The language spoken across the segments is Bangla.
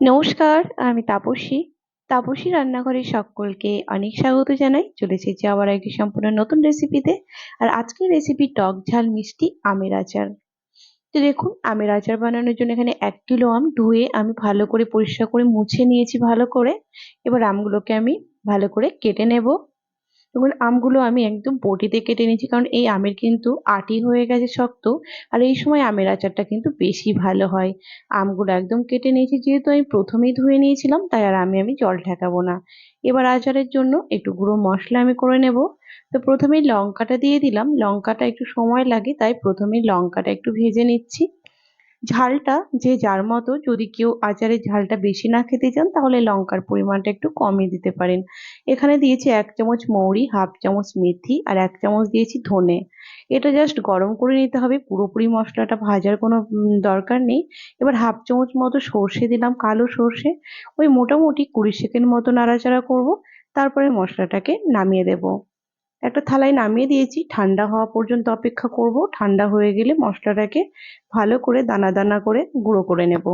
নমস্কার, আমি তাপসী। তাপসী রান্নাঘরের সকলকে অনেক স্বাগত জানাই। চলে এসেছি আবার একটি সম্পূর্ণ নতুন রেসিপিতে। আর আজকের রেসিপি টক ঝাল মিষ্টি আমের আচার। তো দেখুন, আমের আচার বানানোর জন্য এখানে এক কিলো আম ধুয়ে আমি ভালো করে পরিষ্কার করে মুছে নিয়েছি ভালো করে। এবার আমগুলোকে আমি ভালো করে কেটে নেব। এবং আমগুলো আমি একদম বটিতে কেটে নিয়েছি, কারণ এই আমের কিন্তু আটি হয়ে গেছে শক্ত, আর এই সময় আমের আচারটা কিন্তু বেশি ভালো হয়। আমগুলো একদম কেটে নিয়েছি, যেহেতু আমি প্রথমেই ধুয়ে নিয়েছিলাম, তাই আর আমি আমি জল ঠেকাবো না। এবার আচারের জন্য একটু গুঁড়ো মশলা আমি করে নেব। তো প্রথমেই লঙ্কাটা দিয়ে দিলাম, লঙ্কাটা একটু সময় লাগে, তাই প্রথমেই লঙ্কাটা একটু ভেজে নিচ্ছি। ঝালটা, যে যার মতো যদি কেউ আচারের ঝালটা বেশি না খেতে চান, তাহলে লঙ্কার পরিমাণটা একটু কমিয়ে দিতে পারেন। এখানে দিয়েছি এক চামচ মৌরি, হাফ চামচ মেথি আর এক চামচ দিয়েছি ধনে। এটা জাস্ট গরম করে নিতে হবে, পুরোপুরি মশলাটা ভাজার কোনো দরকার নেই। এবার হাফ চামচ মতো সর্ষে দিলাম, কালো সর্ষে। ওই মোটামুটি কুড়ি সেকেন্ড মতো নাড়াচাড়া করব, তারপরে মশলাটাকে নামিয়ে দেবো। একটা থালায় নামিয়ে দিয়েছি। ঠান্ডা হওয়া পর্যন্ত অপেক্ষা করব। ঠান্ডা হয়ে গেলে মশলাটাকে ভালো করে দানা দানা করে গুঁড়ো করে নেব।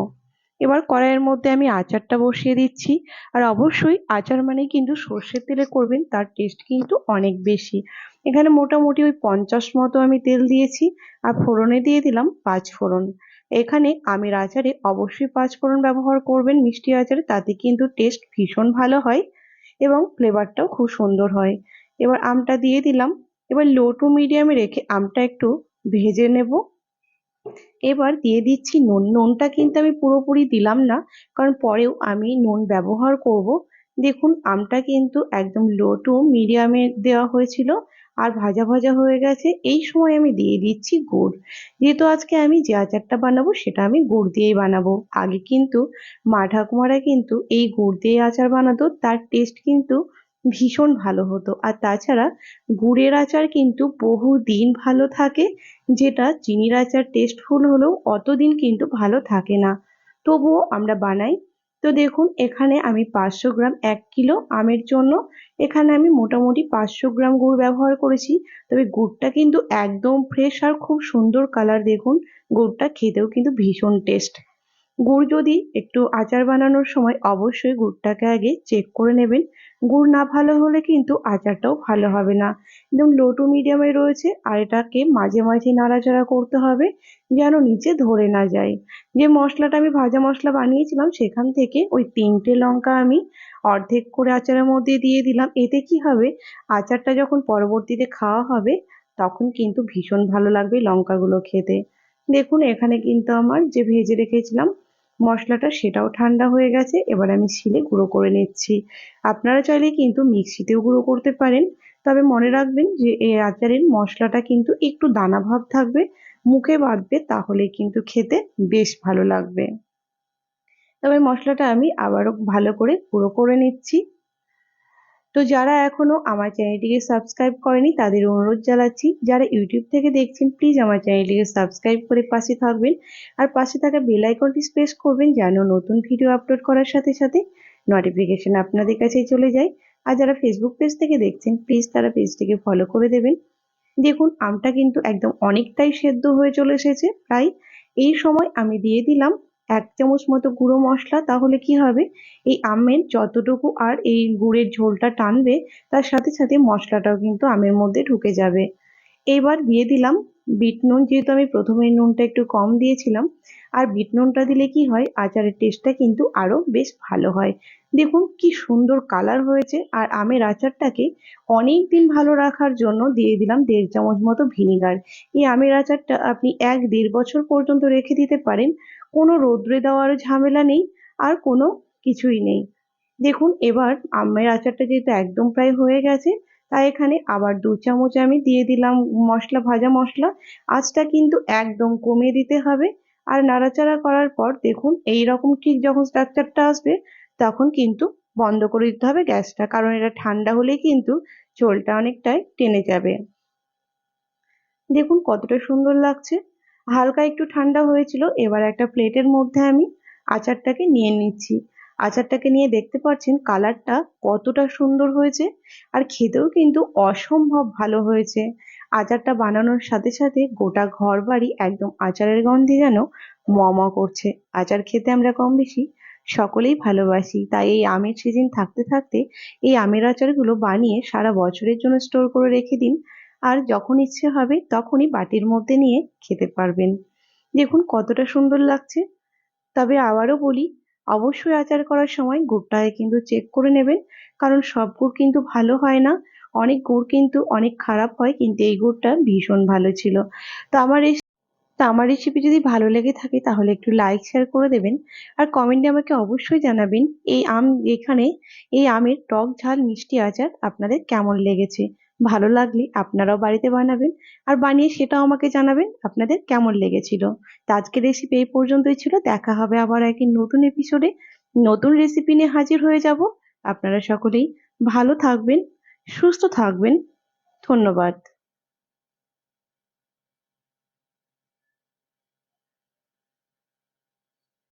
এবার কড়াইয়ের মধ্যে আমি আচারটা বসিয়ে দিচ্ছি। আর অবশ্যই আচার মানে কিন্তু সর্ষের তেলে করবেন, তার টেস্ট কিন্তু অনেক বেশি। এখানে মোটামুটি ওই পঞ্চাশ মতো আমি তেল দিয়েছি। আর ফোড়নে দিয়ে দিলাম পাঁচ ফোড়ন। এখানে আমের আচারে অবশ্যই পাঁচ ফোড়ন ব্যবহার করবেন মিষ্টি আচারে, তাতে কিন্তু টেস্ট ভীষণ ভালো হয় এবং ফ্লেভারটাও খুব সুন্দর হয়। এবার আমটা দিয়ে দিলাম। এবার লো টু মিডিয়ামে রেখে আমটা একটু ভেজে নেব। এবার দিয়ে দিচ্ছি নুন। নুনটা কিন্তু আমি পুরোপুরি দিলাম না, কারণ পরেও আমি নুন ব্যবহার করব। দেখুন, আমটা কিন্তু একদম লো টু মিডিয়ামে দেওয়া হয়েছিল আর ভাজা ভাজা হয়ে গেছে। এই সময় আমি দিয়ে দিচ্ছি গুড়। যেহেতু আজকে আমি যে আচারটা বানাবো, সেটা আমি গুড় দিয়েই বানাবো। আগে কিন্তু মা ঠাকুমারা কিন্তু এই গুড় দিয়ে আচার বানাতো, তার টেস্ট কিন্তু ভীষণ ভালো হতো। আর তাছাড়া গুড়ের আচার কিন্তু বহু দিন ভালো থাকে, যেটা চিনির আচার টেস্টফুল হলেও অতদিন কিন্তু ভালো থাকে না। তবুও আমরা বানাই। তো দেখুন, এখানে আমি পাঁচশো গ্রাম, এক কিলো আমের জন্য এখানে আমি মোটামুটি পাঁচশো গ্রাম গুড় ব্যবহার করেছি। তবে গুড়টা কিন্তু একদম ফ্রেশ আর খুব সুন্দর কালার দেখুন, গুড়টা খেতেও কিন্তু ভীষণ টেস্ট গুড় যদি একটু আচার বানানোর সময় অবশ্যই গুড়টাকে আগে চেক করে নেবেন। গুড় না ভালো হলে কিন্তু আচারটাও ভালো হবে না। একদম লো টু মিডিয়ামে রয়েছে, আর এটাকে মাঝে মাঝে নাড়াচাড়া করতে হবে যেন নিচে ধরে না যায়। যে মশলাটা আমি ভাজা মশলা বানিয়েছিলাম, সেখান থেকে ওই তিনটে লঙ্কা আমি অর্ধেক করে আচারের মধ্যে দিয়ে দিলাম। এতে কি হবে? আচারটা যখন পরবর্তীতে খাওয়া হবে, তখন কিন্তু ভীষণ ভালো লাগবে লঙ্কাগুলো খেতে। দেখুন, এখানে কিন্তু আমার যে ভেজে রেখেছিলাম মশলাটা সেটাও ঠান্ডা হয়ে গেছে, এবার আমি শিলে গুঁড়ো করে নিচ্ছি। আপনারা চাইলে কিন্তু মিক্সিতেও গুঁড়ো করতে পারেন, তবে মনে রাখবেন যে এই আচারের মশলাটা কিন্তু একটু দানা ভাব থাকবে, মুখে বাঁধবে, তাহলে কিন্তু খেতে বেশ ভালো লাগবে। তবে মশলাটা আমি আবারও ভালো করে গুঁড়ো করে নিচ্ছি। তো যারা এখনও আমার চ্যানেলটিকে সাবস্ক্রাইব করেনি, তাদের অনুরোধ জানাচ্ছি, যারা ইউটিউব থেকে দেখছেন প্লিজ আমার চ্যানেলটিকে সাবস্ক্রাইব করে পাশে থাকবেন। আর পাশে থাকা বেল আইকনটি প্রেস করবেন, যেন নতুন ভিডিও আপলোড করার সাথে সাথে নোটিফিকেশন আপনাদের কাছে চলে যায়। আর যারা ফেসবুক পেজ থেকে দেখছেন প্লিজ তারা পেজটিকে ফলো করে দেবেন। দেখুন, আমটা কিন্তু একদম অনেকটাই সেদ্ধ হয়ে চলে এসেছে। প্রায় এই সময় আমি দিয়ে দিলাম এক চামচ মতো গুঁড়ো মশলা, তাহলে কি হবে? এই আমের যতটুকু আর এই গুড়ের ঝোলটা টানবে, তার সাথে সাথে মশলাটাও কিন্তু আমের মধ্যে ঢুকে যাবে। এবার দিয়ে দিলাম বিট নুন, যেহেতু আমি প্রথমে নুনটা একটু কম দিয়েছিলাম, আর বিট নুনটা দিলে কি হয়, আচারের টেস্টটা কিন্তু আরও বেশ ভালো হয়। দেখুন কি সুন্দর কালার হয়েছে, আর আমের আচারটাকে অনেক দিন ভালো রাখার জন্য দিয়ে দিলাম দেড় চামচ মতো ভিনিগার। এই আমের আচারটা আপনি এক দেড় বছর পর্যন্ত রেখে দিতে পারেন কোনো রোদ্রে দেওয়ার ঝামেলা নেই, আর কোনো কিছুই নেই। দেখুন, এবার আমের আচারটা যেহেতু একদম প্রায় হয়ে গেছে, তাই এখানে আবার দু চামচ আমি দিয়ে দিলাম মশলা, ভাজা মশলা। আঁচটা কিন্তু একদম কমিয়ে দিতে হবে। আর নাড়াচাড়া করার পর দেখুন এই রকম ঠিক যখন স্ট্রাকচারটা আসবে, তখন কিন্তু বন্ধ করে দিতে হবে গ্যাসটা, কারণ এটা ঠান্ডা হলেই কিন্তু ঝোলটা অনেকটাই টেনে যাবে। দেখুন কতটা সুন্দর লাগছে। হালকা একটু ঠান্ডা হয়েছিল, এবার একটা প্লেটের মধ্যে আমি আচারটাকে নিয়ে নিচ্ছি। আচারটাকে নিয়ে দেখতে পাচ্ছেন কালারটা কতটা সুন্দর হয়েছে আর খেতেও কিন্তু অসম্ভব ভালো হয়েছে। আচারটা বানানোর সাথে সাথে গোটা ঘর বাড়ি একদম আচারের গন্ধে যেন ম করছে। আচার খেতে আমরা কম বেশি সকলেই ভালোবাসি, তাই এই আমের সিজন থাকতে থাকতে এই আমের আচারগুলো বানিয়ে সারা বছরের জন্য স্টোর করে রেখে দিন। আর যখন ইচ্ছে হবে তখনই বাটির মধ্যে নিয়ে খেতে পারবেন। দেখুন কতটা সুন্দর লাগছে। তবে আবারও বলি, অবশ্যই আচার করার সময় গুড়টাকে কিন্তু চেক করে নেবেন, কারণ সব গুড় কিন্তু ভালো হয় না। অনেক গুড় কিন্তু অনেক খারাপ হয়, কিন্তু এই গুড়টা ভীষণ ভালো ছিল। তো আমার তো আমার রেসিপি যদি ভালো লেগে থাকে তাহলে একটু লাইক শেয়ার করে দেবেন। আর কমেন্টে আমাকে অবশ্যই জানাবেন, এই আম এখানে, এই আমের টক ঝাল মিষ্টি আচার আপনাদের কেমন লেগেছে। ভালো লাগলে আপনারাও বাড়িতে বানাবেন আর বানিয়ে সেটাও আমাকে জানাবেন আপনাদের কেমন লেগেছিল। তো আজকের রেসিপি এই পর্যন্তই ছিল। দেখা হবে আবার একই নতুন এপিসোডে নতুন রেসিপি নিয়ে হাজির হয়ে যাব। আপনারা সকলেই ভালো থাকবেন, সুস্থ থাকবেন। ধন্যবাদ।